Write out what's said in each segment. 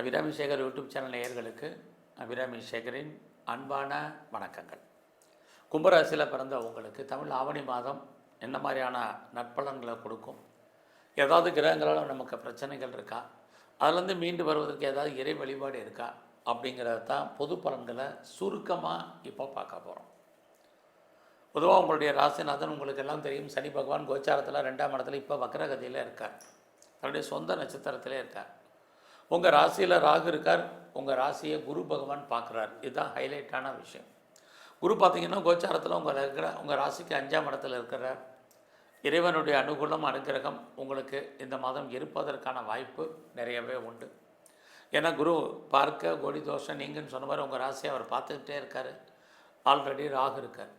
Abirami Sekar YouTube channel நேயர்களுக்கு அபிராமி சேகரின் அன்பான வணக்கங்கள். கும்பராசியில் பிறந்த உங்களுக்கு தமிழ் ஆவணி மாதம் என்ன மாதிரியான நற்பலன்களை கொடுக்கும்? ஏதாவது கிரகங்களால் நமக்கு பிரச்சனைகள் இருக்கா? அதுலேருந்து மீண்டு வருவதற்கு ஏதாவது இறை வழிபாடு இருக்கா? அப்படிங்கிறத தான் பொது பலன்களை சுருக்கமாக இப்போ பார்க்க போகிறோம் பொதுவாக உங்களுடைய ராசிநாதன் உங்களுக்கு எல்லாம் தெரியும். சனி பகவான் கோச்சாரத்தில் ரெண்டாம் இடத்துல இப்போ வக்ரகதியில் இருக்கார். தன்னுடைய சொந்த நட்சத்திரத்திலே இருக்கார். உங்கள் ராசியில் ராகு இருக்கார் உங்கள் ராசியை குரு பகவான் பார்க்குறார். இதுதான் ஹைலைட்டான விஷயம். குரு பார்த்தீங்கன்னா கோச்சாரத்தில் உங்கள் இருக்கிற உங்கள் ராசிக்கு அஞ்சாம் இடத்துல இருக்கிறார். இறைவனுடைய அனுகூலம் அனுகிரகம் உங்களுக்கு இந்த மாதம் இருப்பதற்கான வாய்ப்பு நிறையவே உண்டு. ஏன்னா குரு பார்க்க கோடி தோஷம் நீங்கன்னு சொன்ன மாதிரி உங்கள் ராசியை அவர் பார்த்துக்கிட்டே இருக்கார். ஆல்ரெடி ராகு இருக்கார்.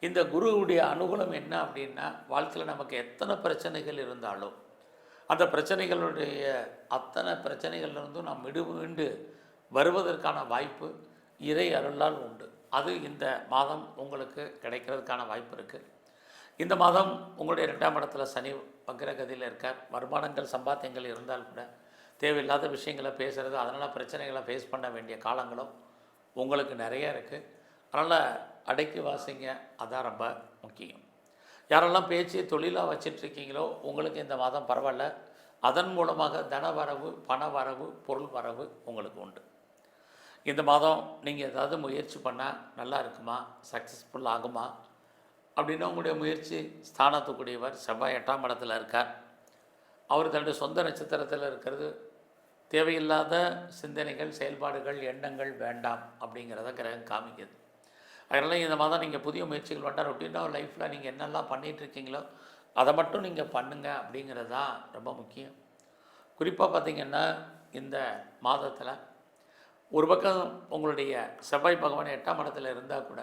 இந்த குருவுடைய அனுகூலம் என்ன அப்படின்னா வாழ்க்கையில் நமக்கு எத்தனை பிரச்சனைகள் இருந்தாலும் அந்த பிரச்சனைகளுடைய அத்தனை பிரச்சனைகள்லேருந்தும் நாம் விடுவிண்டு வருவதற்கான வாய்ப்பு இறை அருளால் உண்டு. அது இந்த மாதம் உங்களுக்கு கிடைக்கிறதுக்கான வாய்ப்பு இருக்குது இந்த மாதம் உங்களுடைய ரெண்டாம் இடத்துல சனி வக்ரகதியில் இருக்க வருமானங்கள் சம்பாத்தியங்கள் இருந்தால் கூட தேவையில்லாத விஷயங்களை பேசுகிறது அதனால் பிரச்சனைகளை ஃபேஸ் பண்ண வேண்டிய காலங்களும் உங்களுக்கு நிறைய இருக்குது அதனால் அடக்கி வாசிங்க. அதான் ரொம்ப முக்கியம். யாரெல்லாம் பேச்சு தொழிலாக வச்சிட்ருக்கீங்களோ உங்களுக்கு இந்த மாதம் பரவாயில்ல. அதன் மூலமாக தன வரவு பண வரவு பொருள் வரவு உங்களுக்கு உண்டு. இந்த மாதம் நீங்கள் ஏதாவது முயற்சி பண்ணால் நல்லா இருக்குமா? சக்ஸஸ்ஃபுல் ஆகுமா? அப்படின்னா உங்களுடைய முயற்சி ஸ்தானத்துக்குரியவர் செவ்வாய் எட்டாம் இடத்துல இருக்கார். அவர் தன்னுடைய சொந்த நட்சத்திரத்தில் இருக்கிறது. தேவையில்லாத சிந்தனைகள் செயல்பாடுகள் எண்ணங்கள் வேண்டாம் அப்படிங்கிறத கிரகம் காமிக்குது. அதனால் இந்த மாதம் நீங்கள் புதிய முயற்சிகள் வேண்டாம் ரொட்டீனாக லைஃப்பில் நீங்கள் என்னெல்லாம் பண்ணிகிட்டு இருக்கீங்களோ அதை மட்டும் நீங்கள் பண்ணுங்க அப்படிங்கிறது தான் ரொம்ப முக்கியம். குறிப்பாக பார்த்தீங்கன்னா இந்த மாதத்தில் ஒரு பக்கம் உங்களுடைய செவ்வாய் பகவான் எட்டாம் இடத்துல இருந்தால் கூட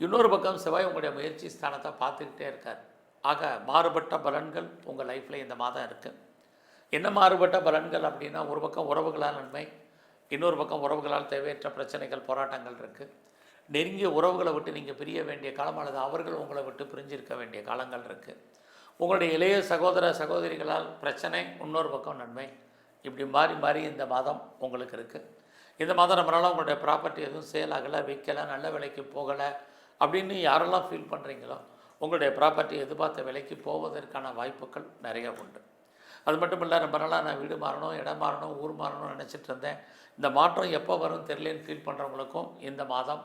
இன்னொரு பக்கம் செவ்வாய் உங்களுடைய முயற்சி ஸ்தானத்தை பார்த்துக்கிட்டே இருக்கார். ஆக மாறுபட்ட பலன்கள் உங்கள் லைஃப்பில் இந்த மாதம் இருக்குது என்ன மாறுபட்ட பலன்கள் அப்படின்னா ஒரு பக்கம் உறவுகளால் நன்மை இன்னொரு பக்கம் உறவுகளால் தேவையற்ற பிரச்சனைகள் போராட்டங்கள் இருக்குது நெருங்கிய உறவுகளை விட்டு நீங்கள் பிரிய வேண்டிய காலம் அல்லது அவர்கள் உங்களை விட்டு பிரிஞ்சிருக்க வேண்டிய காலங்கள் இருக்குது உங்களுடைய இளைய சகோதர சகோதரிகளால் பிரச்சனை இன்னொரு பக்கம் நன்மை. இப்படி மாறி மாறி இந்த மாதம் உங்களுக்கு இருக்குது இந்த மாதம் நம்மளால் உங்களுடைய ப்ராப்பர்ட்டி எதுவும் சேல் ஆகலை விற்கலை நல்ல விலைக்கு போகலை அப்படின்னு யாரெல்லாம் ஃபீல் பண்ணுறீங்களோ உங்களுடைய ப்ராப்பர்ட்டி எதிர்பார்த்த விலைக்கு போவதற்கான வாய்ப்புகள் நிறைய உண்டு. அது மட்டும் இல்லை ரொம்ப நாளாக நான் வீடு மாறணும் இடம் மாறணும் ஊர் மாறணும்னு நினச்சிட்டு இருந்தேன். இந்த மாற்றம் எப்போ வரும் தெரியலன்னு ஃபீல் பண்ணுறவங்களுக்கும் இந்த மாதம்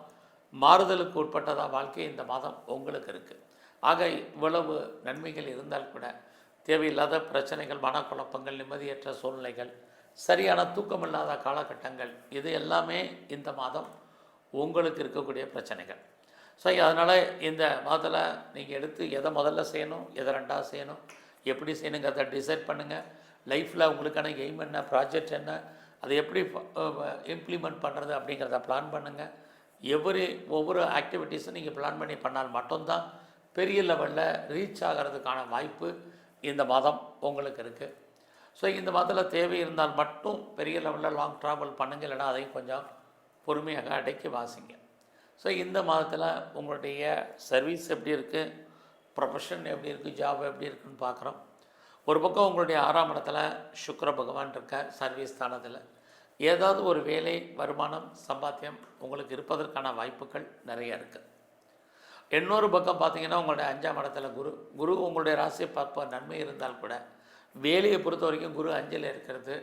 மாறுதலுக்கு உட்பட்டதாக வாழ்க்கை இந்த மாதம் உங்களுக்கு இருக்குது ஆக இவ்வளவு நன்மைகள் இருந்தால் கூட தேவையில்லாத பிரச்சனைகள் மனக்குழப்பங்கள் நிம்மதியற்ற சூழ்நிலைகள் சரியான தூக்கமில்லாத காலகட்டங்கள் இது எல்லாமே இந்த மாதம் உங்களுக்கு இருக்கக்கூடிய பிரச்சனைகள். ஸோ அதனால் இந்த மாதத்தில் நீங்கள் எடுத்து எதை முதல்ல செய்யணும் எதை ரெண்டாக செய்யணும் எப்படி செய்யணுங்கிறத டிசைட் பண்ணுங்கள் லைஃப்பில் உங்களுக்கான எய்ம் என்ன ப்ராஜெக்ட் என்ன அதை எப்படி இம்ப்ளிமெண்ட் பண்ணுறது அப்படிங்கிறத பிளான் பண்ணுங்கள் எவ்வரி ஒவ்வொரு ஆக்டிவிட்டீஸும் நீங்கள் பிளான் பண்ணி பண்ணால் மட்டும்தான் பெரிய லெவலில் ரீச் ஆகிறதுக்கான வாய்ப்பு இந்த மாதம் உங்களுக்கு இருக்குது ஸோ இந்த மாதத்தில் தேவை இருந்தால் மட்டும் பெரிய லெவலில் லாங் ட்ராவல் பண்ணுங்க இல்லைனா அதையும் கொஞ்சம் பொறுமையாக அடக்கி வாசிங்க. ஸோ இந்த மாதத்தில் உங்களுடைய சர்வீஸ் எப்படி இருக்குது ப்ரொஃபஷன் எப்படி இருக்குது ஜாப் எப்படி இருக்குன்னு பார்க்குறோம் ஒரு பக்கம் உங்களுடைய ஆறாம் இடத்துல சுக்கர பகவான் இருக்க சர்வீஸ் ஸ்தானத்தில். ஏதாவது ஒரு வேலை வருமானம் சம்பாத்தியம் உங்களுக்கு இருப்பதற்கான வாய்ப்புகள் நிறைய இருக்குது இன்னொரு பக்கம் பார்த்தீங்கன்னா உங்களுடைய அஞ்சாம் இடத்துல குரு. குரு உங்களுடைய ராசியை பார்ப்ப நன்மை இருந்தால் கூட வேலையை பொறுத்த வரைக்கும் குரு அஞ்சலில் இருக்கிறது.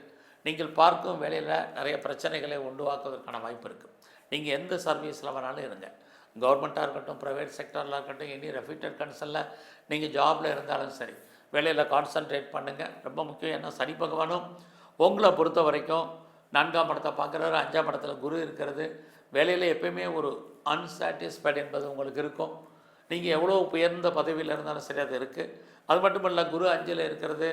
நீங்கள் பார்க்கும் வேலையில் நிறைய பிரச்சனைகளை உண்டுவாக்குவதற்கான வாய்ப்பு இருக்குது நீங்கள் எந்த சர்வீஸில் வேணாலும் இருங்க. கவர்மெண்ட்டாக இருக்கட்டும் ப்ரைவேட் செக்டரில் இருக்கட்டும் எனி ரெஃபிட்டட் கன்சலில் நீங்கள் ஜாபில் இருந்தாலும் சரி வேலையில் கான்சன்ட்ரேட் பண்ணுங்கள் ரொம்ப முக்கியம் ஏன்னா சனி பகவானும் உங்களை பொறுத்த வரைக்கும் நான்காம் படத்தை பார்க்குறாரு அஞ்சாம் படத்தில் குரு இருக்கிறது. வேலையில் எப்பயுமே ஒரு அன்சாட்டிஸ்ஃபைடு என்பது உங்களுக்கு இருக்கும். நீங்கள் எவ்வளோ உயர்ந்த பதவியில் இருந்தாலும் சரி அது இருக்குது அது மட்டும் இல்லை குரு அஞ்சில் இருக்கிறது.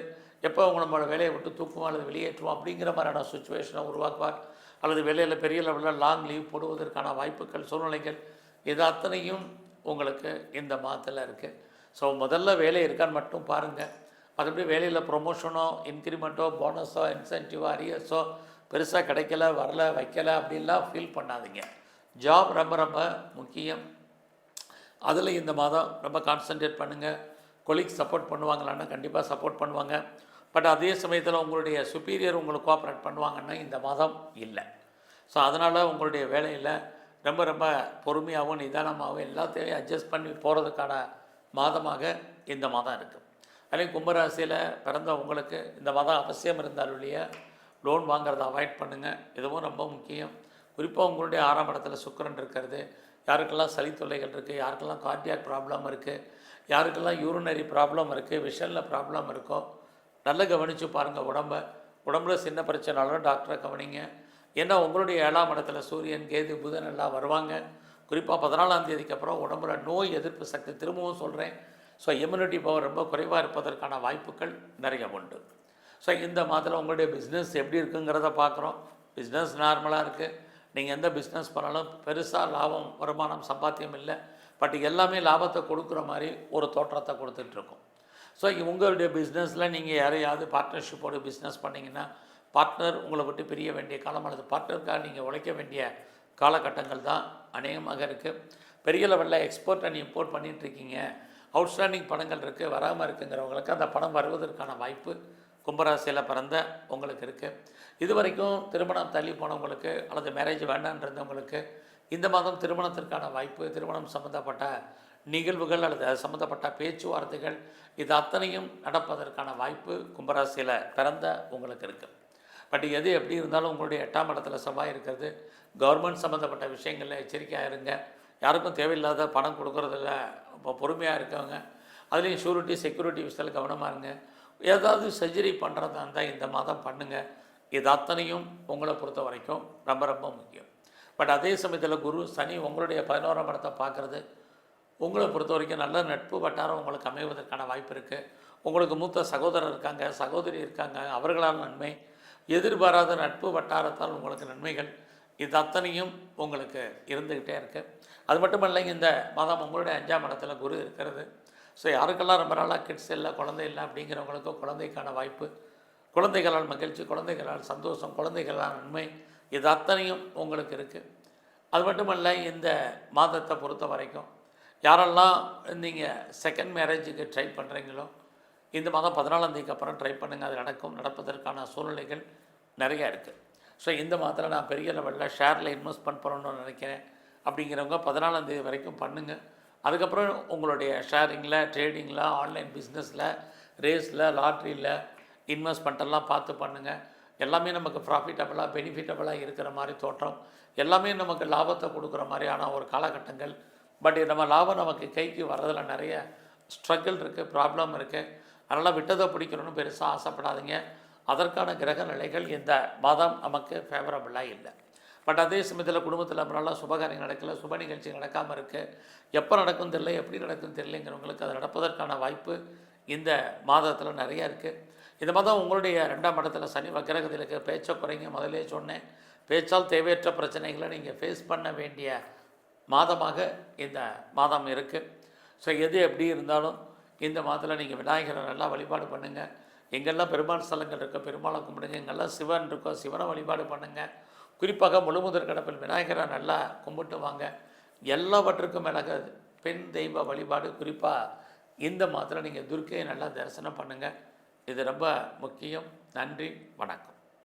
எப்போ உங்களை நம்மளோட வேலையை விட்டு தூக்குவோம் அல்லது வெளியேற்றுவோம் அப்படிங்கிற மாதிரியான சுச்சுவேஷனை உருவாக்குவார். அல்லது வேலையில் பெரிய லெவலில் லாங் லீவ் போடுவதற்கான வாய்ப்புகள் சூழ்நிலைகள் இது அத்தனையும் உங்களுக்கு இந்த மாதத்தில் இருக்குது ஸோ முதல்ல வேலை இருக்கான்னு மட்டும் பாருங்கள் மற்றபடி வேலையில் ப்ரொமோஷனோ இன்க்ரிமெண்ட்டோ போனஸோ இன்சென்டிவோ அரியர்ஸோ பெருசாக கிடைக்கல வரல வைக்கல அப்படின்லாம் ஃபீல் பண்ணாதீங்க. ஜாப் ரொம்ப ரொம்ப முக்கியம். அதில் இந்த மாதம் ரொம்ப கான்சன்ட்ரேட் பண்ணுங்கள் கொலீக் சப்போர்ட் பண்ணுவாங்களான்னா கண்டிப்பாக சப்போர்ட் பண்ணுவாங்க. பட் அதே சமயத்தில் உங்களுடைய சுப்பீரியர் உங்களுக்கு கோஆப்ரேட் பண்ணுவாங்கன்னா இந்த மாதம் இல்லை. ஸோ அதனால் உங்களுடைய வேலையில் ரொம்ப ரொம்ப பொறுமையாகவும் நிதானமாகவும் எல்லாத்தையும் அட்ஜஸ்ட் பண்ணி போகிறதுக்கான மாதமாக இந்த மாதம் இருக்குது அதே கும்பராசியில் பிறந்த உங்களுக்கு இந்த மாதம் அவசியம் இருந்தாலும் இல்லையா? லோன் வாங்குறதை அவாய்ட் பண்ணுங்கள் இதுவும் ரொம்ப முக்கியம். குறிப்பாக உங்களுடைய ஆறாம் இடத்துல சுக்கரன் இருக்கிறது. யாருக்கெல்லாம் சளி தொல்லைகள் இருக்குது யாருக்கெல்லாம் கார்டியாக் ப்ராப்ளம் இருக்குது யாருக்கெல்லாம் யூரினரி ப்ராப்ளம் இருக்குது விஷனில் ப்ராப்ளம் இருக்கோ நல்லா கவனித்து பாருங்கள் உடம்ப. உடம்புல சின்ன பிரச்சனைனாலும் டாக்டரை கவனிங்க. ஏன்னா உங்களுடைய ஏழாம் இடத்துல சூரியன் கேது புதன் எல்லாம் வருவாங்க. குறிப்பாக பதினாலாம் தேதிக்கு அப்புறம் உடம்புல நோய் எதிர்ப்பு சக்தி திரும்பவும் சொல்கிறேன் ஸோ இம்யூனிட்டி பவர் ரொம்ப குறைவாக இருப்பதற்கான வாய்ப்புகள் நிறைய உண்டு. ஸோ இந்த மாதத்தில் உங்களுடைய பிஸ்னஸ் எப்படி இருக்குங்கிறத பார்க்குறோம் பிஸ்னஸ் நார்மலாக இருக்குது நீங்கள் எந்த பிஸ்னஸ் பண்ணாலும் பெருசாக லாபம் வருமானம் சம்பாத்தியம் இல்லை. பட் எல்லாமே லாபத்தை கொடுக்குற மாதிரி ஒரு தோற்றத்தை கொடுத்துட்ருக்கோம் ஸோ உங்களுடைய பிஸ்னஸில் நீங்கள் யாரையாவது பார்ட்னர்ஷிப்போடு பிஸ்னஸ் பண்ணிங்கன்னா பார்ட்னர் உங்களை விட்டு பிரிய வேண்டிய காலம் அல்லது பார்ட்னருக்காக நீங்கள் உழைக்க வேண்டிய காலகட்டங்கள் தான் அநேகமாக இருக்குது பெரிய லெவலில் எக்ஸ்போர்ட் அண்ட் இம்போர்ட் பண்ணிகிட்ருக்கீங்க அவுட்ஸ்டாண்டிங் பணங்கள் இருக்குது வராமல் இருக்குங்கிறவங்களுக்கு அந்த பணம் வருவதற்கான வாய்ப்பு கும்பராசியில் பிறந்த உங்களுக்கு இருக்குது இது வரைக்கும் திருமணம் தள்ளி போனவங்களுக்கு அல்லது மேரேஜ் வேண்டான்னு இருந்தவங்களுக்கு இந்த மாதம் திருமணத்திற்கான வாய்ப்பு திருமணம் சம்மந்தப்பட்ட நிகழ்வுகள் அல்லது சம்மந்தப்பட்ட பேச்சுவார்த்தைகள் இது அத்தனையும் நடப்பதற்கான வாய்ப்பு கும்பராசியில் பிறந்த உங்களுக்கு இருக்குது பட் எது எப்படி இருந்தாலும் உங்களுடைய எட்டாம் இடத்துல செவ்வாய் இருக்கிறது. கவர்மெண்ட் சம்மந்தப்பட்ட விஷயங்களில் எச்சரிக்கையாக இருங்க. யாருக்கும் தேவையில்லாத பணம் கொடுக்குறதில்ல. இப்போ பொறுமையாக இருக்கவங்க. அதுலேயும் ஷூரிட்டி செக்யூரிட்டி விஷயத்தில் கவனமாக இருங்க. ஏதாவது சர்ஜரி பண்ணுறதா இருந்தால் இந்த மாதம் பண்ணுங்கள் இது அத்தனையும் உங்களை பொறுத்த வரைக்கும் ரொம்ப ரொம்ப முக்கியம். பட் அதே சமயத்தில் குரு சனி உங்களுடைய பதினோராம் இடத்தை பார்க்குறது உங்களை பொறுத்த வரைக்கும் நல்ல நட்பு வட்டாரம் உங்களுக்கு அமைவதற்கான வாய்ப்பு இருக்குது உங்களுக்கு மூத்த சகோதரர் இருக்காங்க சகோதரி இருக்காங்க அவர்களால் நன்மை. எதிர்பாராத நட்பு வட்டாரத்தால் உங்களுக்கு நன்மைகள். இது அத்தனையும் உங்களுக்கு இருந்துக்கிட்டே இருக்குது அது மட்டும் இல்லைங்க இந்த மாதம் உங்களுடைய அஞ்சாம் இடத்துல குரு இருக்கிறது. ஸோ யாருக்கெல்லாம் ரொம்ப நாளாக கிட்ஸ் இல்லை குழந்தை இல்லை அப்படிங்கிறவங்களுக்கோ குழந்தைக்கான வாய்ப்பு குழந்தைகளால் மகிழ்ச்சி குழந்தைகளால் சந்தோஷம் குழந்தைகளால் நன்மை இது அத்தனையும் உங்களுக்கு இருக்குது அது மட்டுமல்ல இந்த மாதத்தை பொறுத்த வரைக்கும் யாரெல்லாம் நீங்கள் செகண்ட் மேரேஜுக்கு ட்ரை பண்ணுறீங்களோ இந்த மாதம் பதினாலாம் தேதிக்கு அப்புறம் ட்ரை பண்ணுங்கள் அது நடக்கும். நடப்பதற்கான சூழ்நிலைகள் நிறையா இருக்குது ஸோ இந்த மாதத்தில் நான் பெரிய லெவலில் ஷேரில் இன்வெஸ்ட்மெண்ட் பண்ணணும்னு நினைக்கிறேன். அப்படிங்கிறவங்க பதினாலாம் தேதி வரைக்கும் பண்ணுங்கள் அதுக்கப்புறம் உங்களுடைய ஷேரிங்கில் ட்ரேடிங்கில் ஆன்லைன் பிஸ்னஸில் ரேஸில் லாட்ரியில் இன்வெஸ்ட்மெண்ட்டெல்லாம் பார்த்து பண்ணுங்கள் எல்லாமே நமக்கு ப்ராஃபிட்டபுளாக பெனிஃபிட்டபுளாக இருக்கிற மாதிரி தோற்றம். எல்லாமே நமக்கு லாபத்தை கொடுக்குற மாதிரியான ஒரு காலகட்டங்கள். பட் நம்ம லாபம் நமக்கு கைக்கு வர்றதில் நிறைய ஸ்ட்ரகிள் இருக்குது ப்ராப்ளம் இருக்குது அதனால் விட்டதை பிடிக்கணும்னு பெருசாக ஆசைப்படாதீங்க. அதற்கான கிரக நிலைகள் இந்த மாதம் நமக்கு ஃபேவரபுளாக இல்லை. பட் அதே சமயத்தில் குடும்பத்தில் நல்லா சுபகாரியம் நடக்கல சுப நிகழ்ச்சி நடக்காமல் இருக்குது எப்போ நடக்கும் தெரியல எப்படி நடக்கும் தெரியலங்கிறவங்களுக்கு அது நடப்பதற்கான வாய்ப்பு இந்த மாதத்தில் நிறையா இருக்குது இந்த மாதம் உங்களுடைய ரெண்டாம் இடத்துல சனி வக்கிரகத்தில் இருக்க பேச்சை குறைங்க முதலே சொன்னேன். பேச்சால் தேவையற்ற பிரச்சனைகளை நீங்கள் ஃபேஸ் பண்ண வேண்டிய மாதமாக இந்த மாதம் இருக்குது ஸோ எது எப்படி இருந்தாலும் இந்த மாதத்தில் நீங்கள் விநாயகரை நல்லா வழிபாடு பண்ணுங்கள் எங்கெல்லாம் பெருமாள் ஸ்தலங்கள் இருக்கோ பெருமாளை கும்பிடுங்க. எங்கெல்லாம் சிவன் இருக்கோ சிவனை வழிபாடு பண்ணுங்கள் குறிப்பாக முழுமுதற் கடப்பில் விநாயகரை நல்லா கும்பிட்டு வாங்க எல்லாவற்றுக்கும் மேலாக பெண் தெய்வ வழிபாடு குறிப்பாக இந்த மாதத்தில் நீங்கள் துர்க்கையை நல்லா தரிசனம் பண்ணுங்கள் இது ரொம்ப முக்கியம். நன்றி. வணக்கம்.